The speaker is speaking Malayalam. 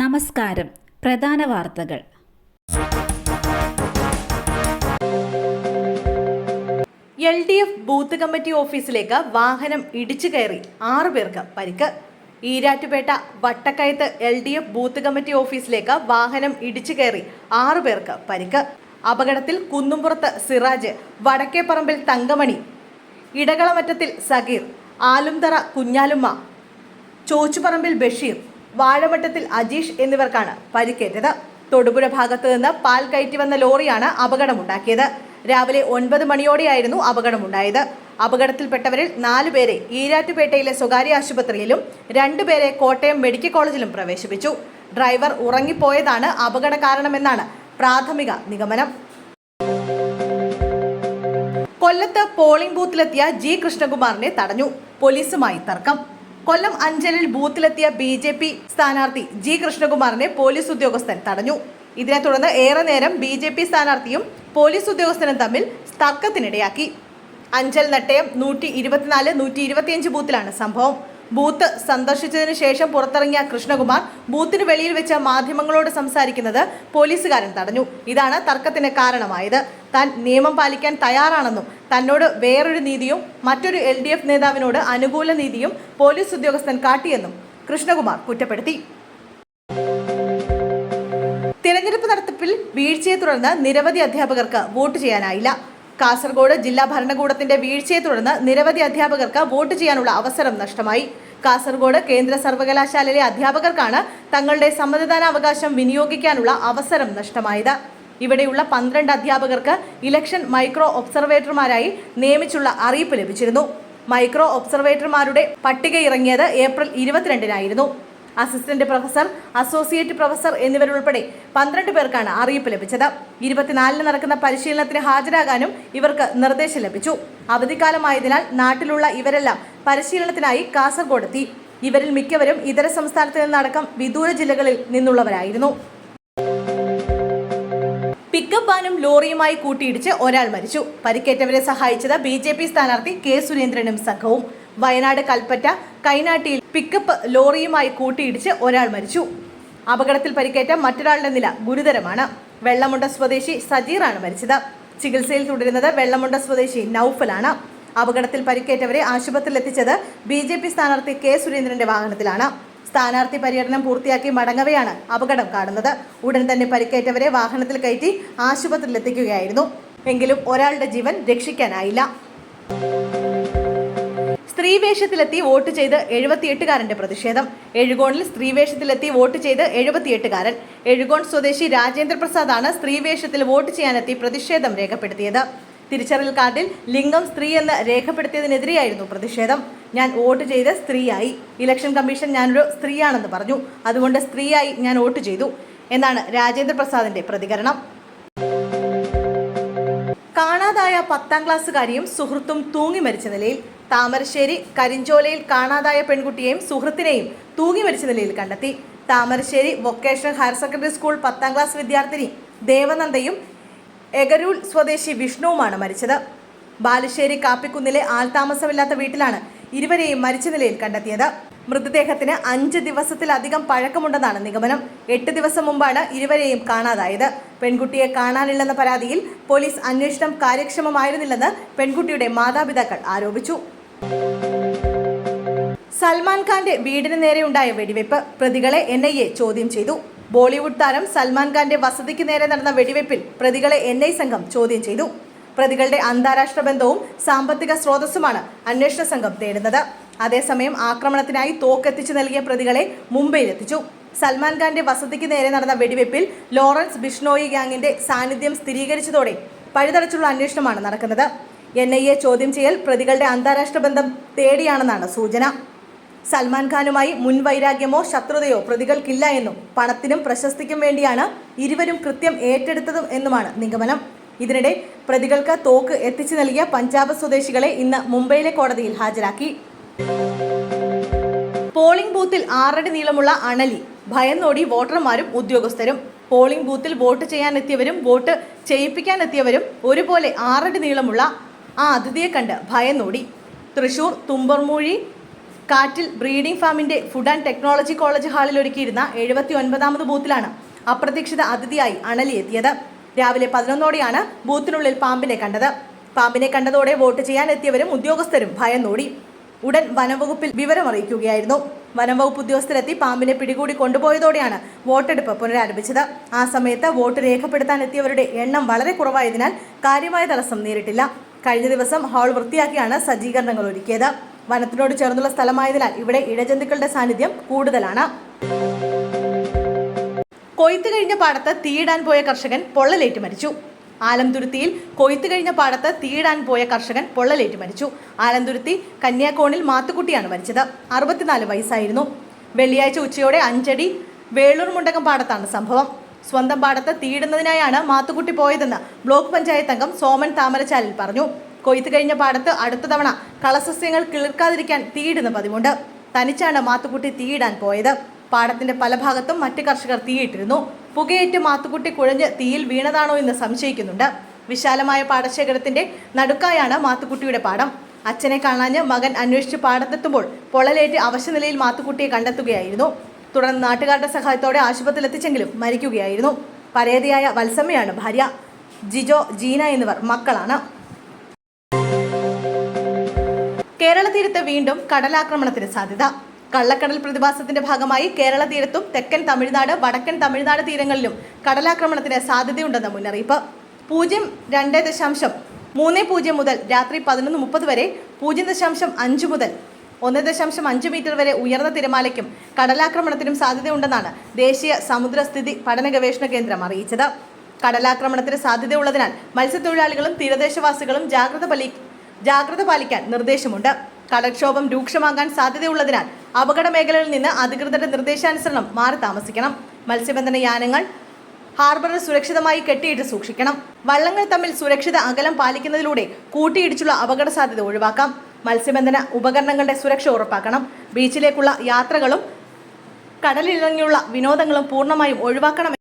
നമസ്കാരം. പ്രധാന വാർത്തകൾ. L D F booth committee ഓഫീസിലേക്ക് വാഹനം ഇടിച്ചു കയറി ആറു പേർക്ക് പരിക്ക്. Erattupetta വട്ടക്കയത്ത് L D F booth committee ഓഫീസിലേക്ക് വാഹനം ഇടിച്ചു കയറി ആറു പേർക്ക് പരിക്ക്. അപകടത്തിൽ കുന്നുംപുറത്ത് സിറാജ് വടക്കേപ്പറമ്പിൽ തങ്കമണി ഇടകളമറ്റത്തിൽ സഗീർ ആലുംതറ കുഞ്ഞാലുമ്മ ചോച്ചുപറമ്പിൽ ബഷീർ വാഴമട്ടത്തിൽ അജീഷ് എന്നിവർക്കാണ് പരിക്കേറ്റത്. തൊടുപുഴ ഭാഗത്ത് നിന്ന് പാൽ കയറ്റി വന്ന ലോറിയാണ് അപകടമുണ്ടാക്കിയത്. രാവിലെ ഒൻപത് മണിയോടെയായിരുന്നു അപകടമുണ്ടായത്. അപകടത്തിൽപ്പെട്ടവരിൽ നാലുപേരെ ഈരാറ്റുപേട്ടയിലെ സ്വകാര്യ ആശുപത്രിയിലും രണ്ടുപേരെ കോട്ടയം മെഡിക്കൽ കോളേജിലും പ്രവേശിപ്പിച്ചു. ഡ്രൈവർ ഉറങ്ങിപ്പോയതാണ് അപകട കാരണമെന്നാണ് പ്രാഥമിക നിഗമനം. കൊല്ലത്ത് പോളിംഗ് ബൂത്തിലെത്തിയ ജി കൃഷ്ണകുമാറിനെ തടഞ്ഞു. പോലീസുമായി തർക്കം. കൊല്ലം അഞ്ചലിൽ ബൂത്തിലെത്തിയ ബി ജെ പി സ്ഥാനാർത്ഥി ജി കൃഷ്ണകുമാറിനെ പോലീസ് ഉദ്യോഗസ്ഥൻ തടഞ്ഞു. ഇതിനെ തുടർന്ന് ഏറെ നേരം ബി ജെ പി സ്ഥാനാർത്ഥിയും പോലീസ് ഉദ്യോഗസ്ഥനും തമ്മിൽ തർക്കത്തിനിടയാക്കി. അഞ്ചൽ നട്ടയം നൂറ്റി ഇരുപത്തിനാല് നൂറ്റി ഇരുപത്തിയഞ്ച് ബൂത്തിലാണ് സംഭവം. ബൂത്ത് സന്ദർശിച്ചതിന് ശേഷം പുറത്തിറങ്ങിയ കൃഷ്ണകുമാർ ബൂത്തിന് വെളിയിൽ വെച്ച മാധ്യമങ്ങളോട് സംസാരിക്കുന്നത് പോലീസുകാരൻ തടഞ്ഞു. ഇതാണ് തർക്കത്തിന് കാരണമായത്. താൻ നിയമം പാലിക്കാൻ തയ്യാറാണെന്നും തന്നോട് വേറൊരു നീതിയും മറ്റൊരു എൽ നേതാവിനോട് അനുകൂല നീതിയും പോലീസ് ഉദ്യോഗസ്ഥൻ കാട്ടിയെന്നും കൃഷ്ണകുമാർ കുറ്റപ്പെടുത്തി. തിരഞ്ഞെടുപ്പ് നടത്തിപ്പിൽ വീഴ്ചയെ തുടർന്ന് നിരവധി അധ്യാപകർക്ക് വോട്ട് ചെയ്യാനായില്ല. കാസർഗോഡ് ജില്ലാ ഭരണകൂടത്തിന്റെ വീഴ്ചയെ തുടർന്ന് നിരവധി അധ്യാപകർക്ക് വോട്ട് ചെയ്യാനുള്ള അവസരം നഷ്ടമായി. കാസർഗോഡ് കേന്ദ്ര സർവകലാശാലയിലെ അധ്യാപകർക്കാണ് തങ്ങളുടെ സമ്മതിദാനാവകാശം വിനിയോഗിക്കാനുള്ള അവസരം നഷ്ടമായത്. ഇവിടെയുള്ള പന്ത്രണ്ട് അധ്യാപകർക്ക് ഇലക്ഷൻ മൈക്രോ ഒബ്സർവേറ്റർമാരായി നിയമിച്ചുള്ള അറിയിപ്പ് ലഭിച്ചിരുന്നു. മൈക്രോ ഒബ്സർവേറ്റർമാരുടെ പട്ടിക ഇറങ്ങിയത് ഏപ്രിൽ ഇരുപത്തിരണ്ടിനായിരുന്നു. അസിസ്റ്റന്റ് പ്രൊഫസർ അസോസിയേറ്റ് പ്രൊഫസർ എന്നിവരുൾപ്പെടെ പന്ത്രണ്ട് പേർക്കാണ് അറിയിപ്പ് ലഭിച്ചത്. ഇരുപത്തിനാലിന് നടക്കുന്ന പരിശീലനത്തിന് ഹാജരാകാനും ഇവർക്ക് നിർദ്ദേശം ലഭിച്ചു. അവധിക്കാലമായതിനാൽ നാട്ടിലുള്ള ഇവരെല്ലാം പരിശീലനത്തിനായി കാസർഗോഡ് എത്തി ഇവരിൽ മിക്കവരും ഇതര സംസ്ഥാനത്ത് നിന്നടക്കം വിദൂര ജില്ലകളിൽ നിന്നുള്ളവരായിരുന്നു. പിക്കപ്പ് വാനും ലോറിയുമായി കൂട്ടിയിടിച്ച് ഒരാൾ മരിച്ചു. പരിക്കേറ്റവരെ സഹായിച്ചത് ബി ജെ പി സ്ഥാനാർത്ഥി കെ സുരേന്ദ്രനും സംഘവും. വയനാട് കൽപ്പറ്റ കൈനാട്ടിയിൽ പിക്കപ്പ് ലോറിയുമായി കൂട്ടിയിടിച്ച് ഒരാൾ മരിച്ചു. അപകടത്തിൽ പരിക്കേറ്റ മറ്റൊരാളുടെ നില ഗുരുതരമാണ്. വെള്ളമുണ്ട സ്വദേശി സജീറാണ് മരിച്ചത്. ചികിത്സയിൽ തുടരുന്നത് വെള്ളമുണ്ട സ്വദേശി നൌഫലാണ്. അപകടത്തിൽ പരിക്കേറ്റവരെ ആശുപത്രിയിൽ എത്തിച്ചത് ബി ജെ പി സ്ഥാനാർത്ഥി കെ സുരേന്ദ്രന്റെ വാഹനത്തിലാണ്. സ്ഥാനാർത്ഥി പര്യടനം പൂർത്തിയാക്കി മടങ്ങവെയാണ് അപകടം കാണുന്നത്. ഉടൻ തന്നെ പരിക്കേറ്റവരെ വാഹനത്തിൽ കയറ്റി ആശുപത്രിയിൽ എത്തിക്കുകയായിരുന്നു. എങ്കിലും ഒരാളുടെ ജീവൻ രക്ഷിക്കാനായില്ല. സ്ത്രീവേഷത്തിലെത്തി വോട്ട് ചെയ്ത് എഴുപത്തിയെട്ടുകാരന്റെ പ്രതിഷേധം. എഴുകോണിൽ സ്ത്രീവേഷത്തിലെത്തി വോട്ട് ചെയ്ത് എഴുപത്തിയെട്ടുകാരൻ. എഴുകോൺ സ്വദേശി രാജേന്ദ്ര പ്രസാദാണ് സ്ത്രീവേഷത്തിൽ വോട്ട് ചെയ്യാനെത്തി പ്രതിഷേധം രേഖപ്പെടുത്തിയത്. തിരിച്ചറിയൽ കാർഡിൽ ലിംഗം സ്ത്രീ എന്ന് രേഖപ്പെടുത്തിയതിനെതിരെയായിരുന്നു പ്രതിഷേധം. ഞാൻ വോട്ട് ചെയ്ത് സ്ത്രീയായി. ഇലക്ഷൻ കമ്മീഷൻ ഞാനൊരു സ്ത്രീയാണെന്ന് പറഞ്ഞു. അതുകൊണ്ട് സ്ത്രീയായി ഞാൻ വോട്ട് ചെയ്തു. എന്നാണ് രാജേന്ദ്ര പ്രസാദിന്റെ പ്രതികരണം. കാണാതായ പത്താം ക്ലാസ്സുകാരിയും സുഹൃത്തും തൂങ്ങി മരിച്ച നിലയിൽ താമരശ്ശേരി കരിഞ്ചോലയിൽ കാണാതായ പെൺകുട്ടിയെയും സുഹൃത്തിനെയും തൂങ്ങി മരിച്ച നിലയിൽ കണ്ടെത്തി. Thamarassery vocational higher secondary school പത്താം ക്ലാസ് വിദ്യാർത്ഥിനി ദേവനന്ദയും എഗരൂൾ സ്വദേശി വിഷ്ണുവുമാണ് മരിച്ചത്. ബാലുശ്ശേരി കാപ്പിക്കുന്നിലെ ആൾതാമസമില്ലാത്ത വീട്ടിലാണ് ഇരുവരെയും മരിച്ച നിലയിൽ കണ്ടെത്തിയത്. മൃതദേഹത്തിന് അഞ്ച് ദിവസത്തിലധികം പഴക്കമുണ്ടെന്നാണ് നിഗമനം. എട്ട് ദിവസം മുമ്പാണ് ഇരുവരെയും കാണാതായത്. പെൺകുട്ടിയെ കാണാനില്ലെന്ന പരാതിയിൽ പോലീസ് അന്വേഷണം കാര്യക്ഷമമായിരുന്നില്ലെന്ന് പെൺകുട്ടിയുടെ മാതാപിതാക്കൾ ആരോപിച്ചു. സൽമാൻ ഖാന്റെ വീടിന് നേരെയുണ്ടായ വെടിവെപ്പ്. പ്രതികളെ എൻ ചോദ്യം ചെയ്തു. ബോളിവുഡ് താരം സൽമാൻ ഖാന്റെ വസതിക്ക് നേരെ നടന്ന വെടിവെപ്പിൽ പ്രതികളെ എൻ ഐ സംഘം ചോദ്യം ചെയ്തു. പ്രതികളുടെ അന്താരാഷ്ട്ര ബന്ധവും സാമ്പത്തിക സ്രോതസ്സുമാണ് അന്വേഷണ സംഘം തേടുന്നത്. അതേസമയം ആക്രമണത്തിനായി തോക്കെത്തിച്ചു നൽകിയ പ്രതികളെ മുംബൈയിലെത്തിച്ചു. സൽമാൻ ഖാന്റെ വസതിക്ക് നേരെ നടന്ന വെടിവെപ്പിൽ ലോറൻസ് ബിഷ്ണോയി ഗ്യാങ്ങിന്റെ സാന്നിധ്യം സ്ഥിരീകരിച്ചതോടെ പഴുതടച്ചുള്ള അന്വേഷണമാണ് നടക്കുന്നത്. എൻ ഐ എ ചോദ്യം ചെയ്യൽ പ്രതികളുടെ അന്താരാഷ്ട്ര ബന്ധം തേടിയാണെന്നാണ് സൂചന. സൽമാൻ ഖാനുമായി മുൻവൈരാഗ്യമോ ശത്രുതയോ പ്രതികൾക്കില്ല എന്നും പണത്തിനും പ്രശസ്തിക്കും വേണ്ടിയാണ് ഇരുവരും കൃത്യം ഏറ്റെടുത്തതും എന്നുമാണ് നിഗമനം. ഇതിനിടെ പ്രതികൾക്ക് തോക്ക് എത്തിച്ചു നൽകിയ പഞ്ചാബ് സ്വദേശികളെ ഇന്ന് മുംബൈയിലെ കോടതിയിൽ ഹാജരാക്കി. പോളിംഗ് ബൂത്തിൽ ആറടി നീളമുള്ള അണലി. ഭയന്നോടി വോട്ടർമാരും ഉദ്യോഗസ്ഥരും. പോളിംഗ് ബൂത്തിൽ വോട്ട് ചെയ്യാനെത്തിയവരും വോട്ട് ചെയ്യിപ്പിക്കാനെത്തിയവരും ഒരുപോലെ ആറടി നീളമുള്ള ആ അതിഥിയെ കണ്ട് ഭയന്നോടി. തൃശൂർ തുമ്പർമൂഴി കാറ്റിൽ ബ്രീഡിംഗ് ഫാമിന്റെ ഫുഡ് ആൻഡ് ടെക്നോളജി കോളേജ് ഹാളിൽ ഒരുക്കിയിരുന്ന എഴുപത്തി ഒൻപതാമത് ബൂത്തിലാണ് അപ്രതീക്ഷിത അതിഥിയായി അണലി എത്തിയത്. രാവിലെ പതിനൊന്നോടെയാണ് ബൂത്തിനുള്ളിൽ പാമ്പിനെ കണ്ടത്. പാമ്പിനെ കണ്ടതോടെ വോട്ട് ചെയ്യാൻ എത്തിയവരും ഉദ്യോഗസ്ഥരും ഭയന്നോടി. ഉടൻ വനംവകുപ്പിൽ വിവരമറിയിക്കുകയായിരുന്നു വനംവകുപ്പ് ഉദ്യോഗസ്ഥരെത്തി പാമ്പിനെ പിടികൂടി കൊണ്ടുപോയതോടെയാണ് വോട്ടെടുപ്പ് പുനരാരംഭിച്ചത്. ആ സമയത്ത് വോട്ട് രേഖപ്പെടുത്താൻ എത്തിയവരുടെ എണ്ണം വളരെ കുറവായതിനാൽ കാര്യമായ തടസ്സം നേരിട്ടില്ല. കഴിഞ്ഞ ദിവസം ഹാൾ വൃത്തിയാക്കിയാണ് സജ്ജീകരണങ്ങൾ ഒരുക്കിയത്. വനത്തിനോട് ചേർന്നുള്ള സ്ഥലമായതിനാൽ ഇവിടെ ഇഴജന്തുക്കളുടെ സാന്നിധ്യം കൂടുതലാണ്. കൊയ്ത്ത് കഴിഞ്ഞ പാടത്ത് തീയിടാൻ പോയ കർഷകൻ പൊള്ളലേറ്റ് മരിച്ചു. ആലംതുരുത്തിയിൽ കൊയ്ത്ത് കഴിഞ്ഞ പാടത്ത് തീടാൻ പോയ കർഷകൻ പൊള്ളലേറ്റ് മരിച്ചു. ആലംതുരുത്തി കന്യാകോണിൽ മാത്തുക്കുട്ടിയാണ് മരിച്ചത്. അറുപത്തിനാല് വയസ്സായിരുന്നു. വെള്ളിയാഴ്ച ഉച്ചയോടെ അഞ്ചടി വേളൂർ മുണ്ടകം പാടത്താണ് സംഭവം. സ്വന്തം പാടത്ത് തീടുന്നതിനായാണ് മാത്തുക്കുട്ടി പോയതെന്ന് ബ്ലോക്ക് പഞ്ചായത്ത് അംഗം സോമൻ താമരച്ചാലിൽ പറഞ്ഞു. കൊയ്ത്ത് കഴിഞ്ഞ പാടത്ത് അടുത്ത തവണ കളസസ്യങ്ങൾ കിളിർക്കാതിരിക്കാൻ തീയിടുന്ന പതിവുണ്ട്. തനിച്ചാണ് മാത്തുക്കുട്ടി തീയിടാൻ പോയത്. പാടത്തിന്റെ പല ഭാഗത്തും മറ്റ് കർഷകർ തീയിട്ടിരുന്നു. പുകയേറ്റ് മാത്തുക്കുട്ടി കുഴഞ്ഞ് തീയിൽ വീണതാണോ എന്ന് സംശയിക്കുന്നുണ്ട്. വിശാലമായ പാടശേഖരത്തിന്റെ നടുക്കായാണ് മാത്തുക്കുട്ടിയുടെ പാടം. അച്ഛനെ കാണാഞ്ഞ് മകൻ അന്വേഷിച്ച് പാടത്തെത്തുമ്പോൾ പൊള്ളലേറ്റ് അവശനിലയിൽ മാത്തുക്കുട്ടിയെ കണ്ടെത്തുകയായിരുന്നു. തുടർന്ന് നാട്ടുകാരുടെ സഹായത്തോടെ ആശുപത്രിയിൽ എത്തിച്ചെങ്കിലും മരിക്കുകയായിരുന്നു. പരേതയായ വത്സമ്മയാണ് ഭാര്യ. ജിജോ ജീന എന്നിവർ മക്കളാണ്. കേരള തീരത്ത് വീണ്ടും കടലാക്രമണത്തിന് സാധ്യത. കള്ളക്കടൽ പ്രതിഭാസത്തിന്റെ ഭാഗമായി കേരള തീരത്തും തെക്കൻ തമിഴ്നാട് വടക്കൻ തമിഴ്നാട് തീരങ്ങളിലും കടലാക്രമണത്തിന് സാധ്യതയുണ്ടെന്ന മുന്നറിയിപ്പ്. പൂജ്യം രണ്ട് ദശാംശം മൂന്ന് പൂജ്യം മുതൽ രാത്രി പതിനൊന്ന് മുപ്പത് വരെ പൂജ്യം ദശാംശം അഞ്ച് മുതൽ ഒന്ന് ദശാംശം അഞ്ച് മീറ്റർ വരെ ഉയർന്ന തിരമാലയ്ക്കും കടലാക്രമണത്തിനും സാധ്യതയുണ്ടെന്നാണ് ദേശീയ സമുദ്രസ്ഥിതി പഠന ഗവേഷണ കേന്ദ്രം അറിയിച്ചത്. കടലാക്രമണത്തിന് സാധ്യതയുള്ളതിനാൽ മത്സ്യത്തൊഴിലാളികളും തീരദേശവാസികളും ജാഗ്രത പാലി ജാഗ്രത പാലിക്കാൻ നിർദ്ദേശമുണ്ട്. കടൽക്ഷോഭം രൂക്ഷമാകാൻ സാധ്യതയുള്ളതിനാൽ അപകട മേഖലയിൽ നിന്ന് അധികൃതരുടെ നിർദ്ദേശാനുസരണം മാറി താമസിക്കണം. മത്സ്യബന്ധന യാനങ്ങൾ ഹാർബറിൽ സുരക്ഷിതമായി കെട്ടിയിട്ട് സൂക്ഷിക്കണം. വള്ളങ്ങൾ തമ്മിൽ സുരക്ഷിത അകലം പാലിക്കുന്നതിലൂടെ കൂട്ടിയിടിച്ചുള്ള അപകട സാധ്യത ഒഴിവാക്കാം. മത്സ്യബന്ധന ഉപകരണങ്ങളുടെ സുരക്ഷ ഉറപ്പാക്കണം. ബീച്ചിലേക്കുള്ള യാത്രകളും കടലിലിറങ്ങിയുള്ള വിനോദങ്ങളും പൂർണമായും ഒഴിവാക്കണം